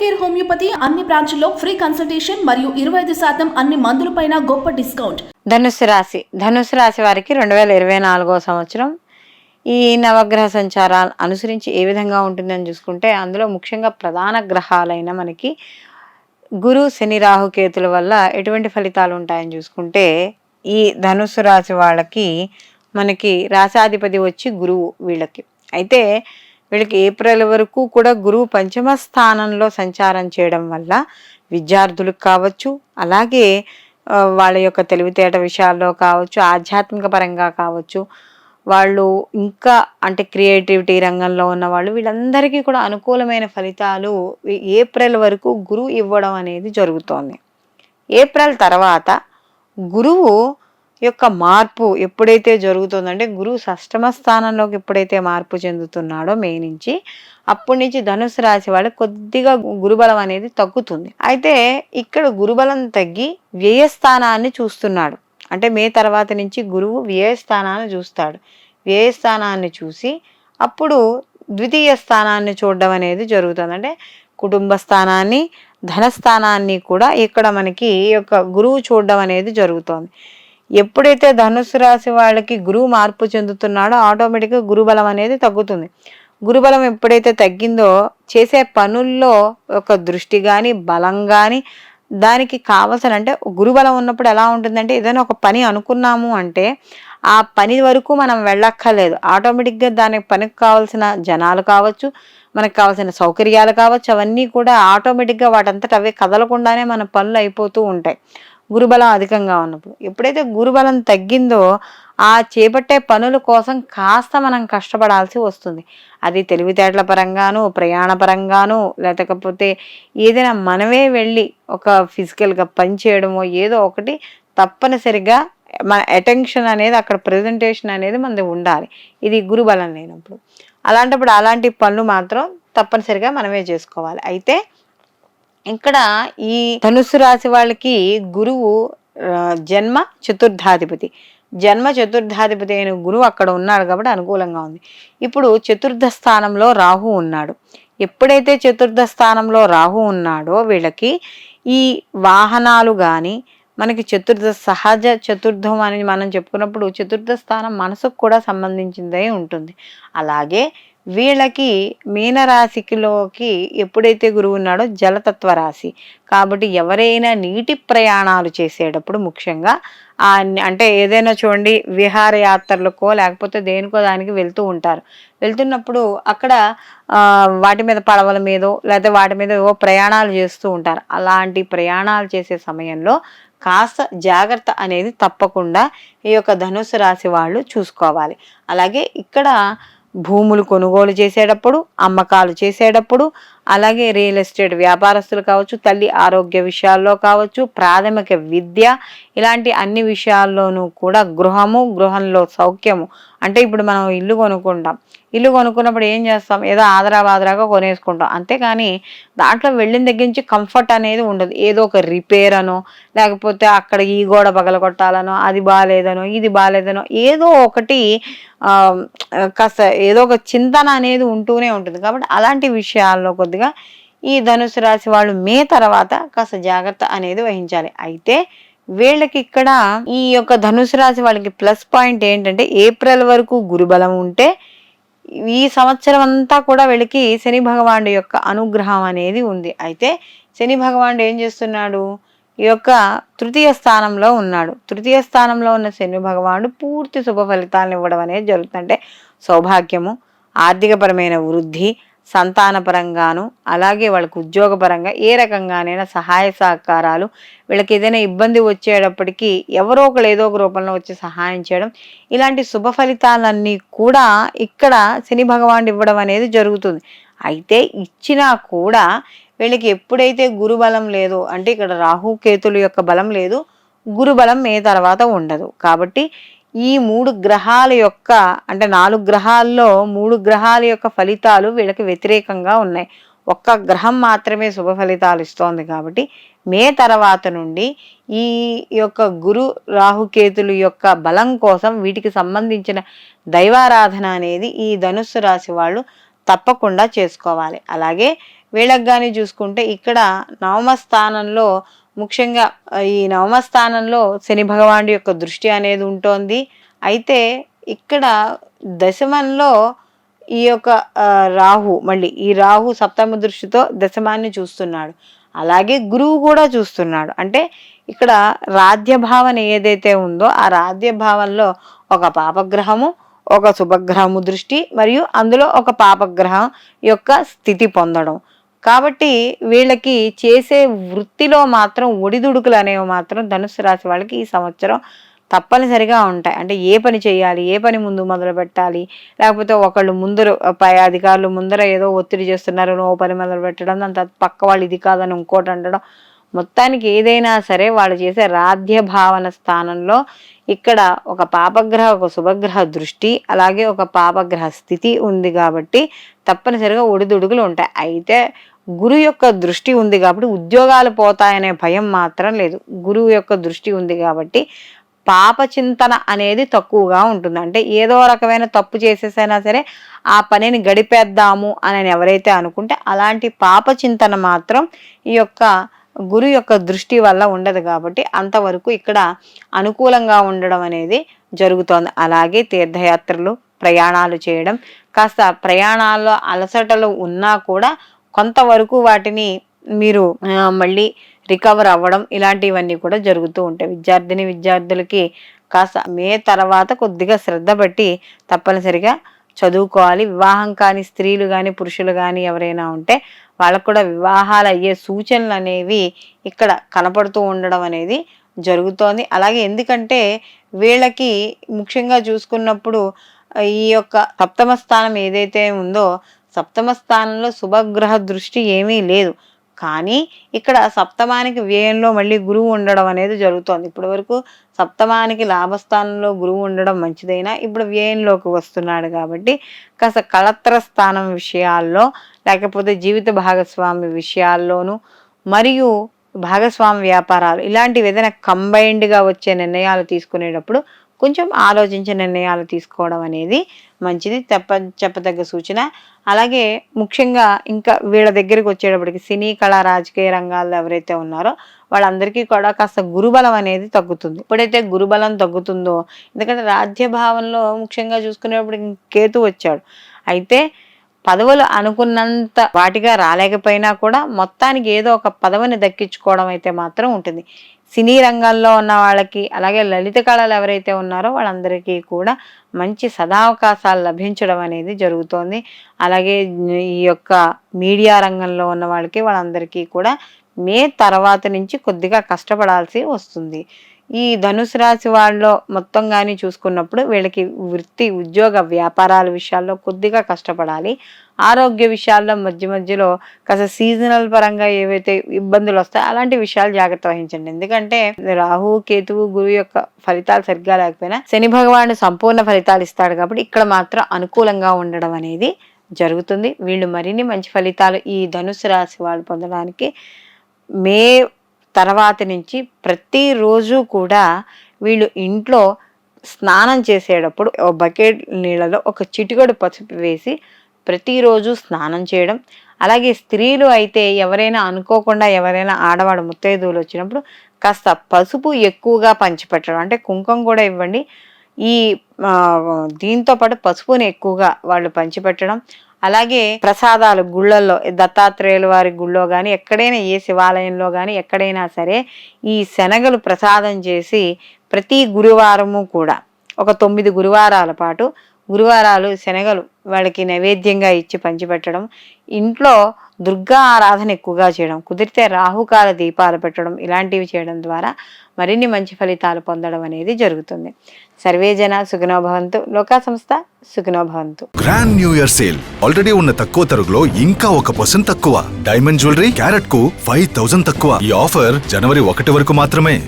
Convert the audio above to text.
Care homeopathy అన్ని బ్రాంచుల్లో free consultation మరియు ఇరవై ఐదు శాతం అన్ని మందులపైన గొప్ప డిస్కౌంట్. ధనుసు రాశి. ధనుసు రాశి వారికి రెండు వేల ఇరవై నాలుగో సంవత్సరం. ఈ నవగ్రహ సంచారాలు అనుసరించి ఏ విధంగా ఉంటుందని చూసుకుంటే అందులో ముఖ్యంగా ప్రధాన గ్రహాలైన మనకి గురు శని రాహు కేతుల వల్ల ఎటువంటి ఫలితాలు ఉంటాయని చూసుకుంటే ఈ ధనుస్సు రాశి వాళ్ళకి మనకి రాశాధిపతి వచ్చి గురువు వీళ్ళకి. అయితే వీళ్ళకి ఏప్రిల్ వరకు కూడా గురువు పంచమ స్థానంలో సంచారం చేయడం వల్ల విద్యార్థులకు కావచ్చు అలాగే వాళ్ళ యొక్క తెలివితేట విషయాల్లో కావచ్చు ఆధ్యాత్మిక పరంగా కావచ్చు వాళ్ళు ఇంకా అంటే క్రియేటివిటీ రంగంలో ఉన్న వాళ్ళు వీళ్ళందరికీ కూడా అనుకూలమైన ఫలితాలు ఏప్రిల్ వరకు గురువు ఇవ్వడం అనేది జరుగుతోంది. ఏప్రిల్ తర్వాత గురువు యొక్క మార్పు ఎప్పుడైతే జరుగుతుందంటే గురువు షష్టమ స్థానంలోకి ఎప్పుడైతే మార్పు చెందుతున్నాడో మే నుంచి అప్పటి నుంచి ధనుసు రాశి వాళ్ళకి కొద్దిగా గురుబలం అనేది తగ్గుతుంది. అయితే ఇక్కడ గురుబలం తగ్గి వ్యయస్థానాన్ని చూస్తున్నాడు. అంటే మే తర్వాత నుంచి గురువు వ్యయస్థానాన్ని చూస్తాడు. వ్యయస్థానాన్ని చూసి అప్పుడు ద్వితీయ స్థానాన్ని చూడడం అనేది జరుగుతుంది. అంటే కుటుంబ స్థానాన్ని ధనస్థానాన్ని కూడా ఇక్కడ మనకి యొక్క గురువు చూడడం అనేది జరుగుతోంది. ఎప్పుడైతే ధనుసు రాశి వాళ్ళకి గురువు మార్పు చెందుతున్నాడో ఆటోమేటిక్గా గురుబలం అనేది తగ్గుతుంది. గురుబలం ఎప్పుడైతే తగ్గిందో చేసే పనుల్లో ఒక దృష్టి కానీ బలం కానీ దానికి కావలసిన అంటే గురుబలం ఉన్నప్పుడు ఎలా ఉంటుందంటే ఏదైనా ఒక పని అనుకున్నాము అంటే ఆ పని వరకు మనం వెళ్ళక్కర్లేదు. ఆటోమేటిక్గా దానికి పనికి కావాల్సిన జనాలు కావచ్చు మనకు కావాల్సిన సౌకర్యాలు కావచ్చు అవన్నీ కూడా ఆటోమేటిక్గా వాటంతట అవే కదలకుండానే మన పనులు అయిపోతూ ఉంటాయి. గురుబలం అధికంగా ఉన్నప్పుడు. ఎప్పుడైతే గురుబలం తగ్గిందో ఆ చేపట్టే పనుల కోసం కాస్త మనం కష్టపడాల్సి వస్తుంది. అది తెలివితేటల పరంగాను ప్రయాణ పరంగాను లేకపోతే ఏదైనా మనమే వెళ్ళి ఒక ఫిజికల్గా పని చేయడమో ఏదో ఒకటి తప్పనిసరిగా మన అటెన్షన్ అనేది అక్కడ ప్రజెంటేషన్ అనేది మనది ఉండాలి. ఇది గురుబలం లేనప్పుడు. అలాంటప్పుడు అలాంటి పనులు మాత్రం తప్పనిసరిగా మనమే చేసుకోవాలి. అయితే ఇక్కడ ఈ ధనుసు రాశి వాళ్ళకి గురువు జన్మ చతుర్థాధిపతి. జన్మ చతుర్థాధిపతి అయిన గురువు అక్కడ ఉన్నాడు కాబట్టి అనుకూలంగా ఉంది. ఇప్పుడు చతుర్థ స్థానంలో రాహు ఉన్నాడు. ఎప్పుడైతే చతుర్థ స్థానంలో రాహు ఉన్నాడో వీళ్ళకి ఈ వాహనాలు కానీ మనకి చతుర్థ సహజ చతుర్థం అని మనం చెప్పుకున్నప్పుడు చతుర్థ స్థానం మనసుకు కూడా సంబంధించిందే ఉంటుంది. అలాగే వీళ్ళకి మీనరాశికిలోకి ఎప్పుడైతే గురువు ఉన్నాడో జలతత్వ రాశి. కాబట్టి ఎవరైనా నీటి ప్రయాణాలు చేసేటప్పుడు ముఖ్యంగా అంటే ఏదైనా చూడండి విహారయాత్రలకో లేకపోతే దేనికో దానికి వెళ్తూ ఉంటారు. వెళ్తున్నప్పుడు అక్కడ వాటి మీద పడవల మీదో లేకపోతే వాటి మీద ఏవో ప్రయాణాలు చేస్తూ ఉంటారు. అలాంటి ప్రయాణాలు చేసే సమయంలో కాస్త జాగ్రత్త అనేది తప్పకుండా ఈ యొక్క ధనుసు రాశి వాళ్ళు చూసుకోవాలి. అలాగే ఇక్కడ భూములు కొనుగోలు చేసేటప్పుడు అమ్మకాలు చేసేటప్పుడు అలాగే రియల్ ఎస్టేట్ వ్యాపారస్తులు కావచ్చు తల్లి ఆరోగ్య విషయాల్లో కావచ్చు ప్రాథమిక విద్య ఇలాంటి అన్ని విషయాల్లోనూ కూడా గృహము గృహంలో సౌఖ్యము. అంటే ఇప్పుడు మనం ఇల్లు కొనుక్కుంటాం. ఇల్లు కొనుక్కున్నప్పుడు ఏం చేస్తాం? ఏదో ఆదరా బాదరాగా కొనేసుకుంటాం. అంతేకాని దాంట్లో వెళ్ళిన దగ్గర నుంచి కంఫర్ట్ అనేది ఉండదు. ఏదో ఒక రిపేర్ అనో లేకపోతే అక్కడ ఈ గోడ పగలగొట్టాలనో అది బాగాలేదనో ఇది బాగాలేదనో ఏదో ఒకటి కాస్త ఏదో ఒక చింతన అనేది ఉంటూనే ఉంటుంది. కాబట్టి అలాంటి విషయాల్లో కొద్దిగా ఈ ధనుసు రాశి వాళ్ళు మే తర్వాత కాస్త జాగ్రత్త అనేది వహించాలి. అయితే వీళ్ళకి ఇక్కడ ఈ యొక్క ధనుసు రాశి వాళ్ళకి ప్లస్ పాయింట్ ఏంటంటే ఏప్రిల్ వరకు గురుబలం ఉంటే ఈ సంవత్సరం అంతా కూడా వీళ్ళకి శని భగవానుడి యొక్క అనుగ్రహం అనేది ఉంది. అయితే శని భగవానుడు ఏం చేస్తున్నాడు? ఈ యొక్క తృతీయ స్థానంలో ఉన్నాడు. తృతీయ స్థానంలో ఉన్న శని భగవానుడు పూర్తి శుభ ఫలితాలను ఇవ్వడం అనేది జరుగుతుంటే సౌభాగ్యము ఆర్థికపరమైన వృద్ధి సంతానపరంగాను అలాగే వాళ్ళకు ఉద్యోగపరంగా ఏ రకంగానైనా సహాయ సహకారాలు వీళ్ళకి ఏదైనా ఇబ్బంది వచ్చేటప్పటికీ ఎవరో ఒకరు ఏదో ఒక రూపంలో వచ్చి సహాయం చేయడం ఇలాంటి శుభ ఫలితాలన్నీ కూడా ఇక్కడ శని భగవానుడు ఇవ్వడం అనేది జరుగుతుంది. అయితే ఇచ్చినా కూడా వీళ్ళకి ఎప్పుడైతే గురుబలం లేదో అంటే ఇక్కడ రాహుకేతుల యొక్క బలం లేదు గురుబలం మే తర్వాత ఉండదు. కాబట్టి ఈ మూడు గ్రహాల యొక్క అంటే నాలుగు గ్రహాల్లో మూడు గ్రహాల యొక్క ఫలితాలు వీళ్ళకి వ్యతిరేకంగా ఉన్నాయి. ఒక్క గ్రహం మాత్రమే శుభ ఫలితాలు ఇస్తోంది కాబట్టి మే తర్వాత నుండి ఈ యొక్క గురు రాహుకేతులు యొక్క బలం కోసం వీటికి సంబంధించిన దైవారాధన అనేది ఈ ధనుస్సు రాశి వాళ్ళు తప్పకుండా చేసుకోవాలి. అలాగే వీళ్ళకి కానీ చూసుకుంటే ఇక్కడ నవమ స్థానంలో ముఖ్యంగా ఈ నవమ స్థానంలో శని భగవానుడి యొక్క దృష్టి అనేది ఉంటోంది. అయితే ఇక్కడ దశమంలో ఈ యొక్క రాహు మళ్ళీ ఈ రాహు సప్తమ దృష్టితో దశమాన్ని చూస్తున్నాడు. అలాగే గురువు కూడా చూస్తున్నాడు. అంటే ఇక్కడ రాజ్య భావన ఏదైతే ఉందో ఆ రాధ్య భావనలో ఒక పాపగ్రహము ఒక శుభగ్రహము దృష్టి మరియు అందులో ఒక పాపగ్రహం యొక్క స్థితి పొందడం. కాబట్టి వీళ్ళకి చేసే వృత్తిలో మాత్రం ఒడిదుడుకులు అనేవి మాత్రం ధనుసు రాశి వాళ్ళకి ఈ సంవత్సరం తప్పనిసరిగా ఉంటాయి. అంటే ఏ పని చేయాలి ఏ పని ముందు మొదలు పెట్టాలి లేకపోతే ఒకళ్ళు ముందర పై అధికారులు ముందర ఏదో ఒత్తిడి చేస్తున్నారు నువ్వు పని మొదలు పెట్టడం దాని తర్వాత పక్క వాళ్ళు ఇది కాదని ఇంకోటి అంటడం మొత్తానికి ఏదైనా సరే వాళ్ళు చేసే రాధ్య భావన స్థానంలో ఇక్కడ ఒక పాపగ్రహ ఒక శుభగ్రహ దృష్టి అలాగే ఒక పాపగ్రహ స్థితి ఉంది కాబట్టి తప్పనిసరిగా ఒడిదుడుకులు ఉంటాయి. అయితే గురు యొక్క దృష్టి ఉంది కాబట్టి ఉద్యోగాలు పోతాయనే భయం మాత్రం లేదు. గురువు యొక్క దృష్టి ఉంది కాబట్టి పాప చింతన అనేది తక్కువగా ఉంటుంది. అంటే ఏదో రకమైన తప్పు చేసేసైనా సరే ఆ పనిని గడిపేద్దాము అని ఎవరైతే అనుకుంటే అలాంటి పాప చింతన మాత్రం ఈ యొక్క గురు యొక్క దృష్టి వల్ల ఉండదు కాబట్టి అంతవరకు ఇక్కడ అనుకూలంగా ఉండడం అనేది జరుగుతోంది. అలాగే తీర్థయాత్రలు ప్రయాణాలు చేయడం కాస్త ప్రయాణాల్లో అలసటలు ఉన్నా కూడా కొంతవరకు వాటిని మీరు మళ్ళీ రికవర్ అవ్వడం ఇలాంటివన్నీ కూడా జరుగుతూ ఉంటాయి. విద్యార్థిని విద్యార్థులకి కాస్త మే తర్వాత కొద్దిగా శ్రద్ధ పెట్టి తప్పనిసరిగా చదువుకోవాలి. వివాహం కాని స్త్రీలు కానీ పురుషులు కానీ ఎవరైనా ఉంటే వాళ్ళకు కూడా వివాహాలు అయ్యే సూచనలు అనేవి ఇక్కడ కనపడుతూ ఉండడం అనేది జరుగుతోంది. అలాగే ఎందుకంటే వీళ్ళకి ముఖ్యంగా చూసుకున్నప్పుడు ఈ యొక్క సప్తమ స్థానం ఏదైతే ఉందో సప్తమ స్థానంలో శుభగ్రహ దృష్టి ఏమీ లేదు. కానీ ఇక్కడ సప్తమానికి వ్యయంలో మళ్ళీ గురువు ఉండడం అనేది జరుగుతోంది. ఇప్పటి వరకు సప్తమానికి లాభస్థానంలో గురువు ఉండడం మంచిదైనా ఇప్పుడు వ్యయంలోకి వస్తున్నాడు కాబట్టి కాస్త కళత్ర స్థానం విషయాల్లో లేకపోతే జీవిత భాగస్వామి విషయాల్లోనూ మరియు భాగస్వామి వ్యాపారాలు ఇలాంటివి ఏదైనా కంబైన్డ్గా వచ్చే నిర్ణయాలు తీసుకునేటప్పుడు కొంచెం ఆలోచించే నిర్ణయాలు తీసుకోవడం అనేది మంచిది చెప్ప చెప్పదగ్గ సూచన. అలాగే ముఖ్యంగా ఇంకా వీళ్ళ దగ్గరికి వచ్చేటప్పటికి సినీ కళా రాజకీయ రంగాల్లో ఎవరైతే ఉన్నారో వాళ్ళందరికీ కూడా కాస్త గురుబలం అనేది తగ్గుతుంది. ఎప్పుడైతే గురుబలం తగ్గుతుందో ఎందుకంటే రాజ్య భావంలో ముఖ్యంగా చూసుకునేటప్పుడు కేతు వచ్చాడు. అయితే పదవులు అనుకున్నంత వాటిగా రాలేకపోయినా కూడా మొత్తానికి ఏదో ఒక పదవిని దక్కించుకోవడం అయితే మాత్రం ఉంటుంది. సినీ రంగంలో ఉన్న వాళ్ళకి అలాగే లలిత కళలు ఎవరైతే ఉన్నారో వాళ్ళందరికీ కూడా మంచి సదావకాశాలు లభించడం అనేది జరుగుతోంది. అలాగే ఈ యొక్క మీడియా రంగంలో ఉన్న వాళ్ళకి వాళ్ళందరికీ కూడా మే తర్వాత నుంచి కొద్దిగా కష్టపడాల్సి వస్తుంది. ఈ ధనుసు రాశి వాళ్ళలో మొత్తం కానీ చూసుకున్నప్పుడు వీళ్ళకి వృత్తి ఉద్యోగ వ్యాపారాల విషయాల్లో కొద్దిగా కష్టపడాలి. ఆరోగ్య విషయాల్లో మధ్య మధ్యలో కాస్త సీజనల్ పరంగా ఏవైతే ఇబ్బందులు వస్తాయో అలాంటి విషయాలు జాగ్రత్త వహించండి. ఎందుకంటే రాహు కేతువు గురువు యొక్క ఫలితాలు సరిగ్గా లేకపోయినా శని భగవానుడు సంపూర్ణ ఫలితాలు ఇస్తాడు కాబట్టి ఇక్కడ మాత్రం అనుకూలంగా ఉండడం అనేది జరుగుతుంది. వీళ్ళు మరిన్ని మంచి ఫలితాలు ఈ ధనుసు రాశి వాళ్ళు పొందడానికి మే తర్వాత నుంచి ప్రతిరోజు కూడా వీళ్ళు ఇంట్లో స్నానం చేసేటప్పుడు ఒక బకెట్ నీళ్ళలో ఒక చిటికడు పసుపు వేసి ప్రతిరోజు స్నానం చేయడం. అలాగే స్త్రీలు అయితే ఎవరైనా అనుకోకుండా ఎవరైనా ఆడవాడు ముత్తైదువులు వచ్చినప్పుడు కాస్త పసుపు ఎక్కువగా పంచిపెట్టడం. అంటే కుంకుమ కూడా ఇవ్వండి. ఈ దీంతో పాటు పసుపుని ఎక్కువగా వాళ్ళు పంచిపెట్టడం. అలాగే ప్రసాదాలు గుళ్ళల్లో దత్తాత్రేయుల వారి గుళ్ళో కానీ ఎక్కడైనా ఏ శివాలయంలో కానీ ఎక్కడైనా సరే ఈ శనగలు ప్రసాదం చేసి ప్రతి గురువారము కూడా ఒక తొమ్మిది గురువారాల పాటు గురువారాలు శనగలు వాళ్ళకి నైవేద్యంగా ఇచ్చి పంచిపెట్టడం. ఇంట్లో దుర్గా ఆరాధన ఎక్కువగా చేయడం. కుదిరితే రాహుకాల దీపాలు పెట్టడం ఇలాంటివి చేయడం ద్వారా మరిన్ని మంచి ఫలితాలు పొందడం అనేది జరుగుతుంది. సర్వే జన భవంతు. లోకా సంస్థ సుఖినో grand new year sale already ఉన్న తక్కువ తరుగులో ఇంకా ఒక పర్సెంట్ తక్కువ. డైమండ్ జ్యువెలరీ క్యారెట్కు ఫైవ్ థౌసండ్ తక్కువ. ఈ ఆఫర్ జనవరి ఒకటి వరకు మాత్రమే.